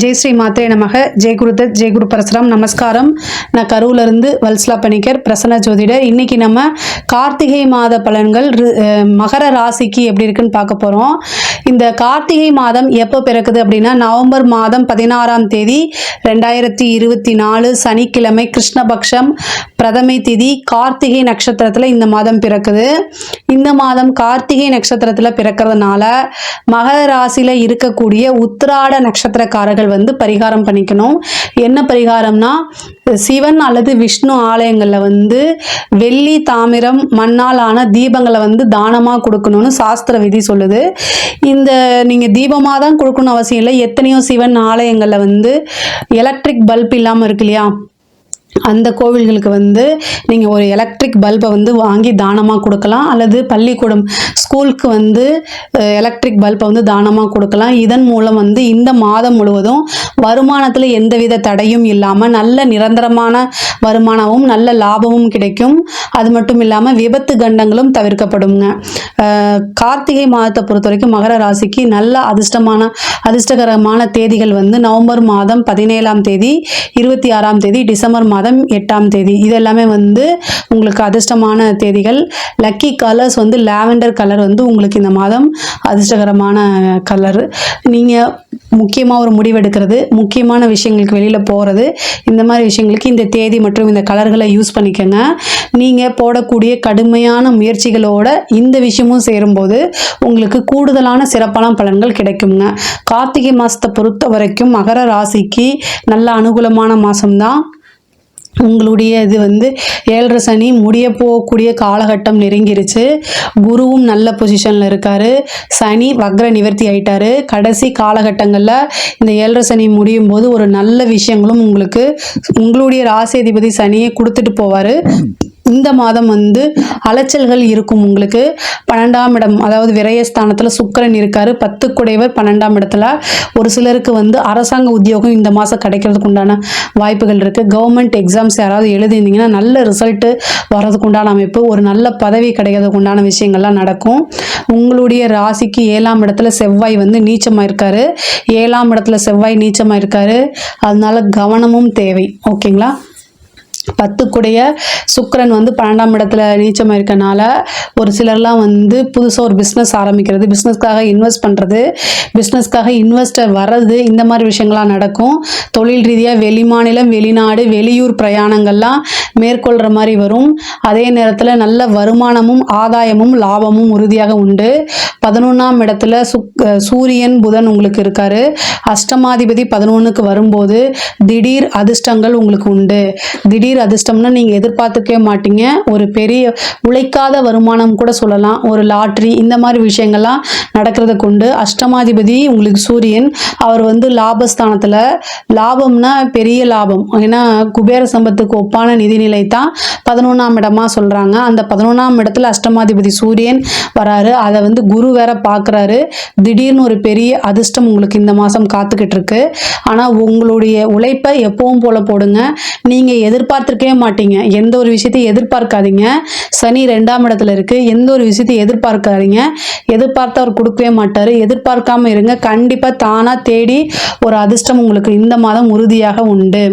ஜெய் ஸ்ரீ மாத்ரே நமக. ஜெய் குருதத் ஜெய் குரு பரசுராம். நமஸ்காரம். நான் கரூர்லேருந்து வல்ஸ்லா பணிக்கர் பிரசன்ன ஜோதிடர். இன்னைக்கு நம்ம கார்த்திகை மாத பலன்கள் ரு- அஹ் மகர ராசிக்கு எப்படி இருக்குன்னு பார்க்க போகிறோம் இந்த கார்த்திகை மாதம் எப்போ பிறக்குது அப்படின்னா நவம்பர் மாதம் பதினாறாம் தேதி ரெண்டாயிரத்தி இருபத்தி நாலு சனிக்கிழமை கிருஷ்ணபக்ஷம் பிரதமை திதி கார்த்திகை நட்சத்திரத்தில் இந்த மாதம் பிறக்குது. இந்த மாதம் கார்த்திகை நட்சத்திரத்தில் பிறக்கிறதுனால மகர ராசியில் இருக்கக்கூடிய உத்திராட நட்சத்திரக்காரர்கள் வந்து பரிகாரம் பண்ணிக்கணும். என்ன பரிகாரம்னா சிவன் அல்லது விஷ்ணு ஆலயங்களில் வந்து வெள்ளி தாமிரம் மண்ணால் ஆன தீபங்களை வந்து தானமாக கொடுக்கணும்னு சாஸ்திர விதி சொல்லுது. இந்த இந்த நீங்கள் தீபமாக தான் கொடுக்கணும் அவசியம் இல்லை. எத்தனையோ சிவன் ஆலயங்களில் வந்து எலக்ட்ரிக் பல்ப் இல்லாமல் இருக்கு இல்லையா? அந்த கோவில்களுக்கு வந்து நீங்கள் ஒரு எலக்ட்ரிக் பல்பை வந்து வாங்கி தானமாக கொடுக்கலாம் அல்லது பள்ளிக்கூடம் ஸ்கூலுக்கு வந்து எலக்ட்ரிக் பல்பை வந்து தானமாக கொடுக்கலாம். இதன் மூலம் வந்து இந்த மாதம் முழுவதும் வருமானத்தில் எந்தவித தடையும் இல்லாமல் நல்ல நிரந்தரமான வருமானமும் நல்ல லாபமும் கிடைக்கும். அது மட்டும் இல்லாமல் விபத்து கண்டங்களும் தவிர்க்கப்படுங்க. கார்த்திகை மாதத்தை பொறுத்த வரைக்கும் மகர ராசிக்கு நல்ல அதிர்ஷ்டமான அதிர்ஷ்டகரமான தேதிகள் வந்து நவம்பர் மாதம் பதினேழாம் தேதி இருபத்தி ஆறாம் தேதி டிசம்பர் மாதம் மாதம் எட்டாம் தேதி. இது எல்லாமே வந்து உங்களுக்கு அதிர்ஷ்டமான தேதிகள். லக்கி கலர்ஸ் வந்து லாவெண்டர் கலர் வந்து உங்களுக்கு இந்த மாதம் அதிர்ஷ்டகரமான கலர் நீங்கள் முக்கியமாக ஒரு முடிவெடுக்கிறது முக்கியமான விஷயங்களுக்கு வெளியில் போகிறது இந்த மாதிரி விஷயங்களுக்கு இந்த தேதி மற்றும் இந்த கலர்களை யூஸ் பண்ணிக்கோங்க. நீங்கள் போடக்கூடிய கடுமையான முயற்சிகளோட இந்த விஷயமும் சேரும்போது உங்களுக்கு கூடுதலான சிறப்பான பலன்கள் கிடைக்குங்க. கார்த்திகை மாதத்தை பொறுத்த வரைக்கும் மகர ராசிக்கு நல்ல அனுகூலமான மாதம்தான் உங்களுடைய இது வந்து ஏழரை சனி முடிய போகக்கூடிய காலகட்டம் நெருங்கிருச்சு. குருவும் நல்ல பொசிஷனில் இருக்காரு. சனி வக்ர நிவர்த்தி ஆயிட்டாரு. கடைசி காலகட்டங்களில் இந்த ஏழரை சனி முடியும் போது ஒரு நல்ல விஷயங்களும் உங்களுக்கு உங்களுடைய ராசி அதிபதி சனியை கொடுத்துட்டு போவார். இந்த மாதம் வந்து அலைச்சல்கள் இருக்கும் உங்களுக்கு. பன்னெண்டாம் இடம் அதாவது விரயஸ்தானத்தில் சுக்கரன் இருக்காரு. பத்து குடைவர் பன்னெண்டாம் இடத்துல ஒரு சிலருக்கு வந்து அரசாங்க உத்தியோகம் இந்த மாதம் கிடைக்கிறதுக்கு உண்டான வாய்ப்புகள் இருக்குது கவர்மெண்ட் எக்ஸாம்ஸ் யாராவது எழுதியிருந்தீங்கன்னா நல்ல ரிசல்ட்டு வர்றதுக்கு உண்டான அமைப்பு ஒரு நல்ல பதவி கிடைக்கிறதுக்கு உண்டான விஷயங்கள்லாம் நடக்கும். உங்களுடைய ராசிக்கு ஏழாம் இடத்துல செவ்வாய் வந்து நீச்சமாக இருக்காரு. ஏழாம் இடத்துல செவ்வாய் நீச்சமாக இருக்காரு. அதனால கவனமும் தேவை. ஓகேங்களா? பத்துக்குடைய சுக்கரன் வந்து பன்னெண்டாம் இடத்துல நீச்சமாக இருக்கனால ஒரு சிலர்லாம் வந்து புதுசாக ஒரு பிஸ்னஸ் ஆரம்பிக்கிறது. பிஸ்னஸ்க்காக இன்வெஸ்ட் பண்ணுறது பிஸ்னஸ்க்காக இன்வெஸ்டர் வர்றது. இந்த மாதிரி விஷயங்கள்லாம் நடக்கும். தொழில் ரீதியாக வெளிமாநிலம் வெளிநாடு வெளியூர் பிரயாணங்கள்லாம் மேற்கொள்கிற மாதிரி வரும். அதே நேரத்தில் நல்ல வருமானமும் ஆதாயமும் லாபமும் உறுதியாக உண்டு. பதினொன்றாம் இடத்துல சுக் சூரியன் புதன் உங்களுக்கு இருக்காரு. அஷ்டமாதிபதி பதினொன்றுக்கு வரும்போது திடீர் அதிர்ஷ்டங்கள் உங்களுக்கு உண்டு. திடீர் அதிர்ஷ்டம்னா நீங்கள் எதிர்பார்த்துக்கவே மாட்டீங்க. ஒரு பெரிய உழைக்காத வருமானம் கூட சொல்லலாம். ஒரு லாட்ரி இந்த மாதிரி விஷயங்கள்லாம் நடக்கிறத கொண்டு அஷ்டமாதிபதி உங்களுக்கு சூரியன் அவர் வந்து லாபஸ்தானத்தில். லாபம்னா பெரிய லாபம். ஏன்னா குபேர சம்பத்துக்கு ஒப்பான நிதிநிலை தான் பதினொன்றாம் இடமா சொல்கிறாங்க அந்த பதினொன்றாம் இடத்துல அஷ்டமாதிபதி சூரியன் வராரு. அதை வந்து குரு வேற பார்க்குறாரு திடீர்னு ஒரு பெரிய அதிர்ஷ்டம் உங்களுக்கு இந்த மாதம் காத்துக்கிட்டு இருக்கு. ஆனால் உங்களுடைய உழைப்பை எப்பவும் போல போடுங்க. நீங்கள் எதிர்பார்த்துருக்கவே மாட்டீங்க. எந்த ஒரு விஷயத்தையும் எதிர்பார்க்காதீங்க. சனி ரெண்டாம் இடத்துல இருக்கு. எந்த ஒரு விஷயத்தையும் எதிர்பார்க்காதீங்க. எதிர்பார்த்து அவர் கொடுக்கவே மாட்டார். எதிர்பார்க்காம இருங்க. கண்டிப்பாக தானாக தேடி ஒரு அதிர்ஷ்டம் உங்களுக்கு இந்த மாதம் உறுதியாக உண்டு.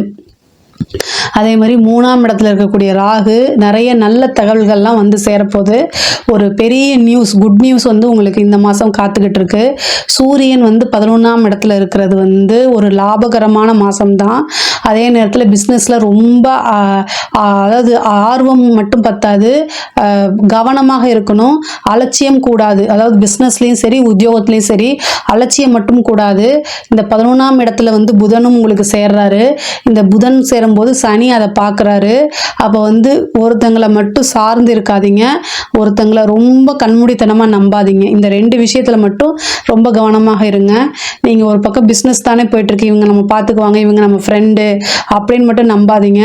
அதே மாதிரி மூணாம் இடத்துல இருக்கக்கூடிய ராகு நிறைய நல்ல தகவல்கள்லாம் வந்து சேரப்போகுது. ஒரு பெரிய நியூஸ் குட் நியூஸ் வந்து உங்களுக்கு இந்த மாதம் காத்துக்கிட்டு இருக்கு. சூரியன் வந்து பதினொன்றாம் இடத்துல இருக்கிறது வந்து ஒரு லாபகரமான மாதம்தான் அதே நேரத்தில் பிஸ்னஸில் ரொம்ப அதாவது ஆர்வம் மட்டும் பத்தாது. கவனமாக இருக்கணும். அலட்சியம் கூடாது. அதாவது பிஸ்னஸ்லேயும் சரி உத்தியோகத்துலேயும் சரி அலட்சியம் மட்டும் கூடாது. இந்த பதினொன்றாம் இடத்துல வந்து புதனும் உங்களுக்கு சேர்றாரு. இந்த புதன் சேரும் சேரும்போது சனி அதை பார்க்குறாரு. அப்போ வந்து ஒருத்தங்களை மட்டும் சார்ந்து இருக்காதீங்க. ஒருத்தங்களை ரொம்ப கண்மூடித்தனமாக நம்பாதீங்க. இந்த ரெண்டு விஷயத்தில் மட்டும் ரொம்ப கவனமாக இருங்க. நீங்கள் ஒரு பக்கம் பிஸ்னஸ் தானே போயிட்டுருக்கு இவங்க நம்ம பார்த்துக்குவாங்க. இவங்க நம்ம ஃப்ரெண்டு அப்படின்னு மட்டும் நம்பாதீங்க.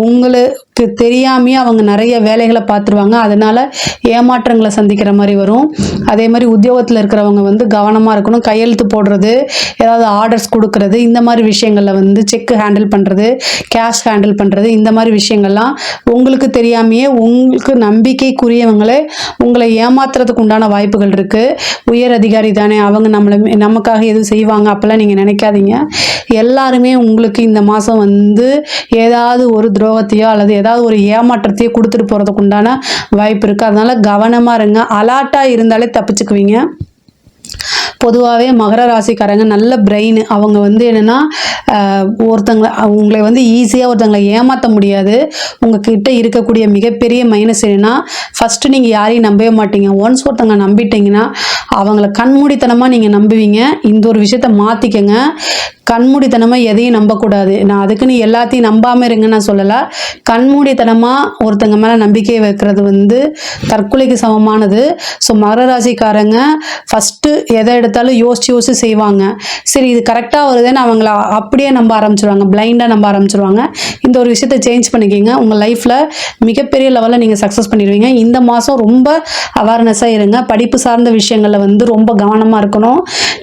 உங்களை அவங்களுக்கு தெரியாமையே அவங்க நிறைய வேலைகளை பார்த்துருவாங்க. அதனால ஏமாற்றங்களை சந்திக்கிற மாதிரி வரும். அதே மாதிரி உத்தியோகத்தில் இருக்கிறவங்க வந்து கவனமாக இருக்கணும். கையெழுத்து போடுறது ஏதாவது ஆர்டர்ஸ் கொடுக்கறது இந்த மாதிரி விஷயங்களில் வந்து செக் ஹேண்டில் பண்ணுறது கேஷ் ஹேண்டில் பண்ணுறது இந்த மாதிரி விஷயங்கள்லாம் உங்களுக்கு தெரியாமையே உங்களுக்கு நம்பிக்கைக்குரியவங்களே உங்களை ஏமாத்துறதுக்கு உண்டான வாய்ப்புகள் இருக்குது உயர் அதிகாரி தானே அவங்க நம்மளை நமக்காக எதுவும் செய்வாங்க அப்போல்லாம் நீங்கள் நினைக்காதீங்க. எல்லாருமே உங்களுக்கு இந்த மாதம் வந்து ஏதாவது ஒரு துரோகத்தையோ அல்லது ஏதாவது ஒரு ஏமாற்றத்தையே கொடுத்துட்டு போகிறதுக்கு உண்டான வாய்ப்பு இருக்குது அதனால் கவனமாக இருங்க. அலாட்டாக இருந்தாலே தப்பிச்சுக்குவீங்க. பொதுவாகவே மகர ராசிக்காரங்க நல்ல பிரெயின் அவங்க வந்து என்னென்னா ஒருத்தங்களை உங்களை வந்து ஈஸியாக ஒருத்தங்களை ஏமாற்ற முடியாது. உங்ககிட்ட இருக்கக்கூடிய மிகப்பெரிய மைனஸ் என்னென்னா ஃபஸ்ட்டு நீங்கள் யாரையும் நம்பவே மாட்டீங்க. ஒன்ஸ் ஒருத்தங்க நம்பிட்டீங்கன்னா அவங்கள கண்மூடித்தனமாக நீங்கள் நம்புவீங்க. இந்த ஒரு விஷயத்த மாற்றிக்கங்க கண்மூடித்தனமாக எதையும் நம்பக்கூடாது. நான் அதுக்குன்னு எல்லாத்தையும் நம்பாமல் இருங்க நான் சொல்லலை. கண்மூடித்தனமாக ஒருத்தங்க மேலே நம்பிக்கை வைக்கிறது வந்து தற்கொலைக்கு சமமானது. ஸோ மகர ராசிக்காரங்க ஃபஸ்ட்டு எதை எடுத்து எடுத்தாலும் யோசிச்சு யோசிச்சு செய்வாங்க. சரி இது கரெக்டாக வருதுன்னு அவங்கள அப்படியே நம்ப ஆரம்பிச்சிருவாங்க. பிளைண்டாக நம்ப ஆரம்பிச்சிருவாங்க. இந்த ஒரு விஷயத்த சேஞ்ச் பண்ணிக்கிங்க. உங்கள் லைஃப்பில் மிகப்பெரிய லெவலில் நீங்கள் சக்ஸஸ் பண்ணிடுவீங்க. இந்த மாதம் ரொம்ப அவேர்னஸாக இருங்க. படிப்பு சார்ந்த விஷயங்களில் வந்து ரொம்ப கவனமாக இருக்கணும்.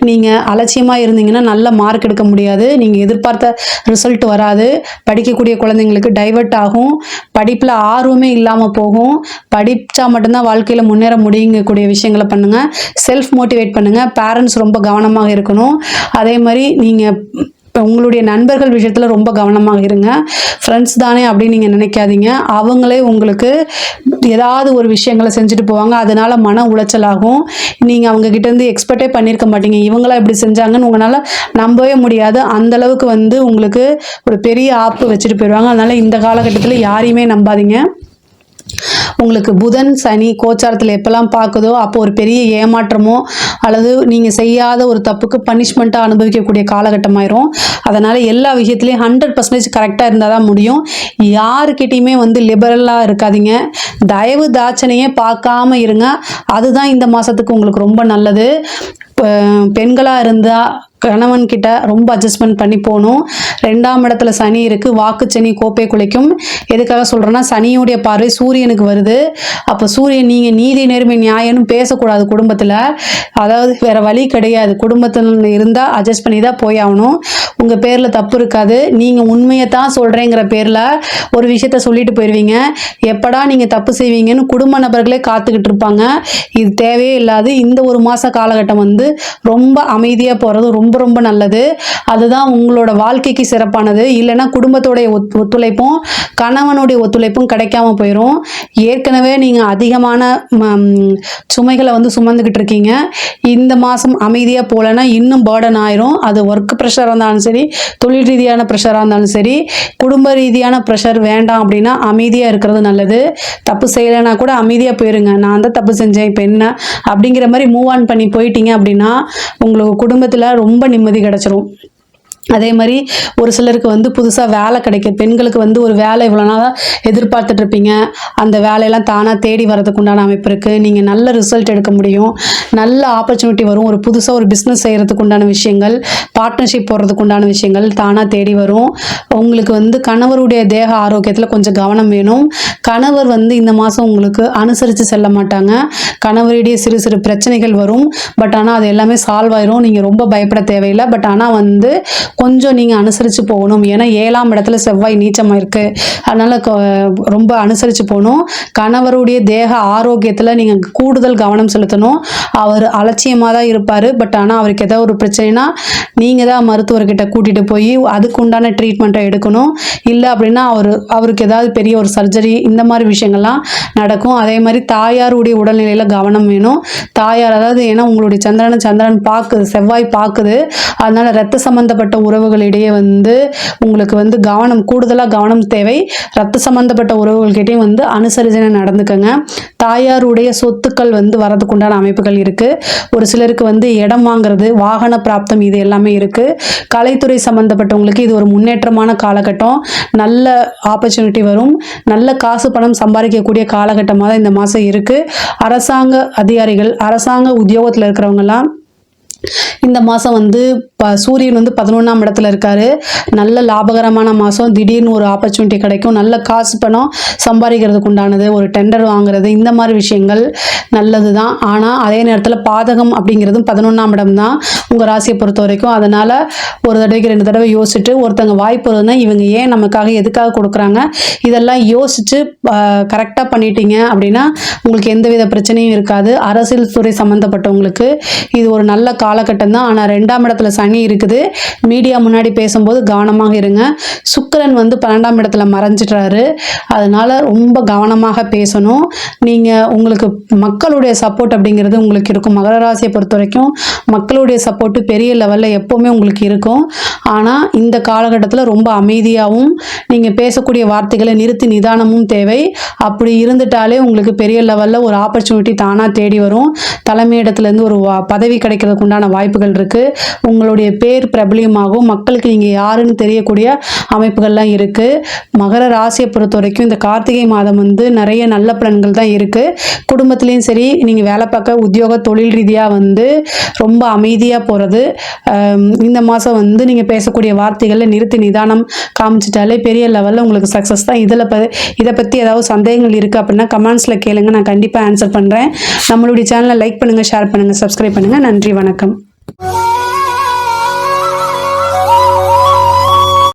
நீங்கள் அலட்சியமாக இருந்தீங்கன்னா நல்ல மார்க் எடுக்க முடியாது. நீங்கள் எதிர்பார்த்த ரிசல்ட் வராது. படிக்கக்கூடிய குழந்தைங்களுக்கு டைவர்ட் ஆகும். படிப்பில் ஆர்வமே இல்லாமல் போகும். படித்தா மட்டும்தான் வாழ்க்கையில் முன்னேற முடியுங்கக்கூடிய விஷயங்களை பண்ணுங்கள் செல்ஃப் மோட்டிவேட் பண்ணுங்கள் பேர பேரண்ட்ஸ் ரொம்ப கவனமாக இருக்கணும். அதே மாதிரி நீங்கள் இப்போ உங்களுடைய நண்பர்கள் விஷயத்தில் ரொம்ப கவனமாக இருங்க. ஃப்ரெண்ட்ஸ் தானே அப்படின்னு நீங்கள் நினைக்காதீங்க. அவங்களே உங்களுக்கு ஏதாவது ஒரு விஷயங்களை செஞ்சுட்டு போவாங்க. அதனால மன உளைச்சலாகும். நீங்கள் அவங்க கிட்டேருந்து எக்ஸ்பெக்டே பண்ணியிருக்க மாட்டீங்க. இவங்களாம் இப்படி செஞ்சாங்கன்னு உங்களால் நம்பவே முடியாது. அந்த அளவுக்கு வந்து உங்களுக்கு ஒரு பெரிய ஆப்பு வச்சுட்டு போயிடுவாங்க அதனால் இந்த காலகட்டத்தில் யாரையுமே நம்பாதீங்க. உங்களுக்கு புதன் சனி கோச்சாரத்தில் எப்பெல்லாம் பார்க்குதோ அப்போ ஒரு பெரிய ஏமாற்றமோ அல்லது நீங்கள் செய்யாத ஒரு தப்புக்கு பனிஷ்மெண்ட்டாக அனுபவிக்கக்கூடிய காலகட்டமாயிரும். அதனால் எல்லா விஷயத்துலையும் ஹண்ட்ரட் பர்சன்டேஜ் கரெக்டாக இருந்தால் தான் முடியும். யாருக்கிட்டேயுமே வந்து லிபரலாக இருக்காதீங்க. தயவு தாட்சணையே பார்க்காம இருங்க. அதுதான் இந்த மாதத்துக்கு உங்களுக்கு ரொம்ப நல்லது. பெண்களாக இருந்தால் கணவன் கிட்ட ரொம்ப அட்ஜஸ்ட்மெண்ட் பண்ணி போகணும். ரெண்டாம் இடத்துல சனி இருக்குது வாக்கு சனி கோப்பை குலைக்கும். எதுக்காக சொல்கிறேன்னா சனியுடைய பார்வை சூரியனுக்கு வருது. அப்போ சூரியன் நீங்கள் நீதி நேர்மை நியாயம்னு பேசக்கூடாது குடும்பத்தில். அதாவது வேறு வழி கிடையாது. குடும்பத்தில் இருந்தால் அட்ஜஸ்ட் பண்ணி தான் போய் ஆகணும். உங்கள் பேரில் தப்பு இருக்காது. நீங்கள் உண்மையை தான் சொல்கிறேங்கிற பேரில் ஒரு விஷயத்த சொல்லிட்டு போயிடுவீங்க எப்படா நீங்கள் தப்பு செய்வீங்கன்னு குடும்ப நபர்களே காத்துக்கிட்டு இருப்பாங்க. இது தேவையே இல்லாது இந்த ஒரு மாத காலகட்டம் வந்து ரொம்ப அமைதியாக போகிறது ரொம்ப ரொம்ப ரொம்ப நல்லது. அதுதான் உங்களோட வாழ்க்கைக்கு சிறப்பானது. இல்லைன்னா குடும்பத்தோடைய ஒத் ஒத்துழைப்பும் கணவனுடைய ஒத்துழைப்பும் கிடைக்காம போயிடும் ஏற்கனவே நீங்கள் அதிகமான ம, சுமைகளை வந்து சுமந்துக்கிட்டு இருக்கீங்க. இந்த மாதம் அமைதியாக போகலன்னா இன்னும் பேர்டன் ஆயிரும். அது ஒர்க் ப்ரெஷராக இருந்தாலும் சரி தொழில் ரீதியான ப்ரெஷராக இருந்தாலும் சரி குடும்ப ரீதியான ப்ரெஷர் வேண்டாம் அப்படின்னா அமைதியாக இருக்கிறது நல்லது. தப்பு செய்யலைன்னா கூட அமைதியாக போயிருங்க. நான் தான் தப்பு செஞ்சேன் இப்போ என்ன? அப்படிங்கிற மாதிரி மூவ் ஆன் பண்ணி போயிட்டீங்க அப்படின்னா உங்களுக்கு குடும்பத்தில் ரொம்ப நிம்மதி கிடச்சிரும் அதே மாதிரி ஒரு சிலருக்கு வந்து புதுசாக வேலை கிடைக்கும். பெண்களுக்கு வந்து ஒரு வேலை இவ்வளோ நாளாக எதிர்பார்த்துட்டு இருப்பீங்க. அந்த வேலையெல்லாம் தானாக தேடி வரதுக்கு உண்டான அமைப்பு இருக்குது நீங்கள் நல்ல ரிசல்ட் எடுக்க முடியும். நல்ல ஆப்பர்ச்சுனிட்டி வரும். ஒரு புதுசாக ஒரு பிஸ்னஸ் செய்கிறதுக்கு உண்டான விஷயங்கள் பார்ட்னர்ஷிப் போடுறதுக்கு உண்டான விஷயங்கள் தானாக தேடி வரும். உங்களுக்கு வந்து கணவருடைய தேக ஆரோக்கியத்தில் கொஞ்சம் கவனம் வேணும். கணவர் வந்து இந்த மாதம் உங்களுக்கு அனுசரித்து செல்ல மாட்டாங்க. கணவருடைய சிறு சிறு பிரச்சனைகள் வரும். பட் ஆனால் அது எல்லாமே சால்வ் ஆயிரும். நீங்கள் ரொம்ப பயப்பட தேவையில்லை. பட் ஆனால் வந்து கொஞ்சம் நீங்கள் அனுசரித்து போகணும். ஏன்னா ஏழாம் இடத்துல செவ்வாய் நீச்சமாக இருக்குது அதனால் ரொம்ப அனுசரித்து போகணும். கணவருடைய தேக ஆரோக்கியத்தில் நீங்கள் கூடுதல் கவனம் செலுத்தணும். அவர் அலட்சியமாக தான் இருப்பார். பட் ஆனால் அவருக்கு ஏதாவது ஒரு பிரச்சனைனா நீங்கள் தான் மருத்துவர்கிட்ட கூட்டிகிட்டு போய் அதுக்கு உண்டான ட்ரீட்மெண்ட்டை எடுக்கணும். இல்லை அப்படின்னா அவர் அவருக்கு ஏதாவது பெரிய ஒரு சர்ஜரி இந்த மாதிரி விஷயங்கள்லாம் நடக்கும். அதே மாதிரி தாயாருடைய உடல்நிலையில் கவனம் வேணும். தாயார் அதாவது ஏன்னா உங்களுடைய சந்திரனை சந்திரன் பார்க்குது செவ்வாய் பார்க்குது. அதனால் ரத்த சம்மந்தப்பட்ட உறவுகளிடையே வந்து உங்களுக்கு வந்து கவனம் கூடுதலாக கவனம் தேவை. ரத்த சம்பந்தப்பட்ட உறவுகள்கிட்டையும் வந்து அனுசரிசனை நடந்துக்கங்க. தாயாருடைய சொத்துக்கள் வந்து வரதுக்கு உண்டான அமைப்புகள் இருக்குது ஒரு சிலருக்கு வந்து இடம் வாங்குறது வாகன பிராப்தம் இது எல்லாமே இருக்குது கலைத்துறை சம்மந்தப்பட்டவங்களுக்கு இது ஒரு முன்னேற்றமான காலகட்டம். நல்ல ஆப்பர்ச்சுனிட்டி வரும். நல்ல காசு பணம் சம்பாதிக்கக்கூடிய காலகட்டமாக தான் இந்த மாதம் இருக்குது அரசாங்க அதிகாரிகள் அரசாங்க உத்தியோகத்தில் இருக்கிறவங்கெல்லாம் இந்த மாதம் வந்து ப சூரியன் வந்து பதினொன்றாம் இடத்துல இருக்காரு. நல்ல லாபகரமான மாதம் திடீர்னு ஒரு ஆப்பர்ச்சுனிட்டி கிடைக்கும். நல்ல காசு பணம் சம்பாதிக்கிறதுக்கு உண்டானது. ஒரு டெண்டர் வாங்குறது. இந்த மாதிரி விஷயங்கள் நல்லது தான் ஆனால் அதே நேரத்தில் பாதகம் அப்படிங்கிறதும் பதினொன்றாம் இடம் தான் உங்கள் ராசியை பொறுத்த வரைக்கும். அதனால் ஒரு தடவைக்கு ரெண்டு தடவை யோசிச்சுட்டு ஒருத்தங்க வாய்ப்பு இருந்தால் இவங்க ஏன் நமக்காக எதுக்காக கொடுக்குறாங்க? இதெல்லாம் யோசிச்சு கரெக்டாக பண்ணிட்டீங்க அப்படின்னா உங்களுக்கு எந்தவித பிரச்சனையும் இருக்காது. அரசியல் துறை சம்மந்தப்பட்டவங்களுக்கு இது ஒரு நல்ல காலகட்டம் தான் ஆனால் ரெண்டாம் இடத்துல சனி இருக்குது. மீடியா முன்னாடி பேசும்போது கவனமாக இருங்க. சுக்கரன் வந்து பன்னெண்டாம் இடத்துல மறைஞ்சிட்றாரு அதனால ரொம்ப கவனமாக பேசணும். நீங்கள் உங்களுக்கு மக்களுடைய சப்போர்ட் அப்படிங்கிறது உங்களுக்கு இருக்கும். மகர ராசியை பொறுத்த வரைக்கும் மக்களுடைய சப்போர்ட்டு பெரிய லெவலில் எப்போவுமே உங்களுக்கு இருக்கும். ஆனால் இந்த காலகட்டத்தில் ரொம்ப அமைதியாகவும் நீங்கள் பேசக்கூடிய வார்த்தைகளை நிறுத்தி நிதானமும் தேவை. அப்படி இருந்துட்டாலே உங்களுக்கு பெரிய லெவலில் ஒரு ஆப்பர்ச்சுனிட்டி தானாக தேடி வரும். தலைமையிடத்துலேருந்து ஒரு பதவி கிடைக்கிறதுக்கு உண்டான வாய்ப்புகள் இருக்குது உங்களுடைய பேர் பிரபலியமாகும் மக்களுக்கு நீங்கள் யாருன்னு தெரியக்கூடிய அமைப்புகள்லாம் இருக்குது மகர ராசியை பொறுத்த வரைக்கும் இந்த கார்த்திகை மாதம் வந்து நிறைய நல்ல பலன்கள் தான் இருக்குது குடும்பத்துலேயும் சரி நீங்கள் வேலை பார்க்க உத்தியோக தொழில் ரீதியாக வந்து ரொம்ப அமைதியாக போகிறது இந்த மாதம் வந்து நீங்கள் பேசக்கூடிய வார்த்தைகளில் நிறுத்தி நிதானம் காமிச்சிட்டாலே பெரிய லெவலில் உங்களுக்கு சக்ஸஸ் தான். இதில் ப இதை பற்றி ஏதாவது சந்தேகங்கள் இருக்குது அப்படின்னா கமெண்ட்ஸில் கேளுங்க. நான் கண்டிப்பாக ஆன்சர் பண்ணுறேன் நம்மளுடைய சேனலை லைக் பண்ணுங்கள் ஷேர் பண்ணுங்கள் சப்ஸ்கிரைப் பண்ணுங்கள் நன்றி வணக்கம்.